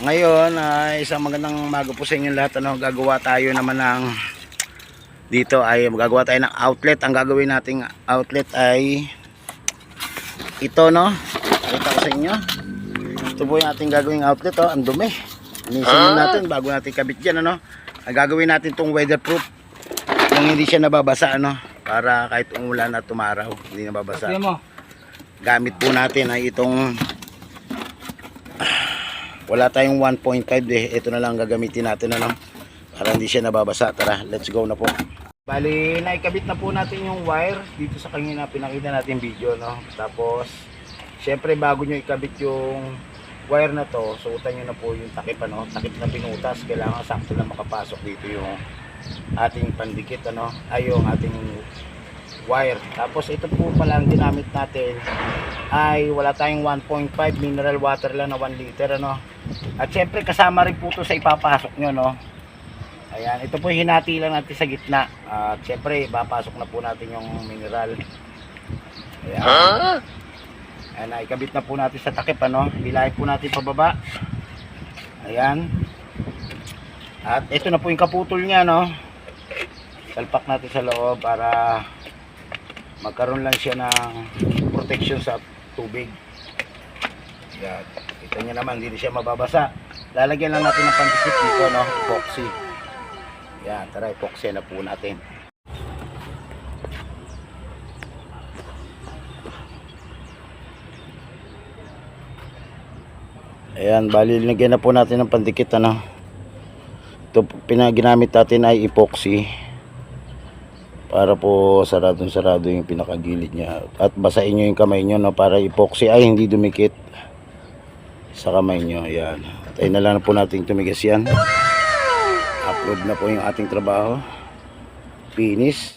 Ngayon ay isang magandang umaga po sa inyo lahat. Ano, gagawa tayo naman ng dito ay gagawa tayo ng outlet. Ang gagawin nating outlet ay ito no. Pakita ko sa inyo. Ito po yung ating gagawing outlet oh. Ang dumi. Inisin natin bago natin kabit dyan ano. Ang gagawin natin tong weatherproof. Nang hindi siya nababasa ano. Para kahit umulan at tumaraw, hindi nababasa gamit po natin ay itong wala tayong 1.5 eh. Ito na lang gagamitin natin ano? Para hindi siya nababasa. Tara let's go na po. Bali naikabit na po natin yung wire dito sa kanina. Pinakita natin video no? Tapos syempre bago nyo ikabit yung wire na to suotan nyo na po yung takip ano? Takip na pinutas. Kailangan sakto na makapasok dito yung ating pandikit ano? Ay yung ating wire. Tapos ito po pala ang ginamit natin ay wala tayong 1.5 mineral water lang na 1 liter ano. At syempre kasama rin po ito sa ipapasok nyo no. Ayan, ito po hinati lang natin sa gitna. At syempre ipapasok na po natin yung mineral. Ayan. Ayan, ikabit na po natin sa takip ano. Bilahin po natin pababa. Ayan. At ito na po yung kaputol niya no. Salpak natin sa loob para magkaroon lang siya ng protection sa tubig. Yan. Kita niyo naman, hindi siya mababasa. Lalagyan lang natin ng pandikit dito, no? Epoxy. Yan, tara, epoxy na po natin. Ayan, bali lagyan na po natin ng pandikit, ano? Ito, pinaginamit natin ay epoxy para po saradong sarado yung pinakagilid niya. At basahin nyo yung kamay nyo no, para epoxy. Ay hindi dumikit. Sa kamay nyo yan tayo na lang po natin tumigas yan. Upload na po yung ating trabaho. Finish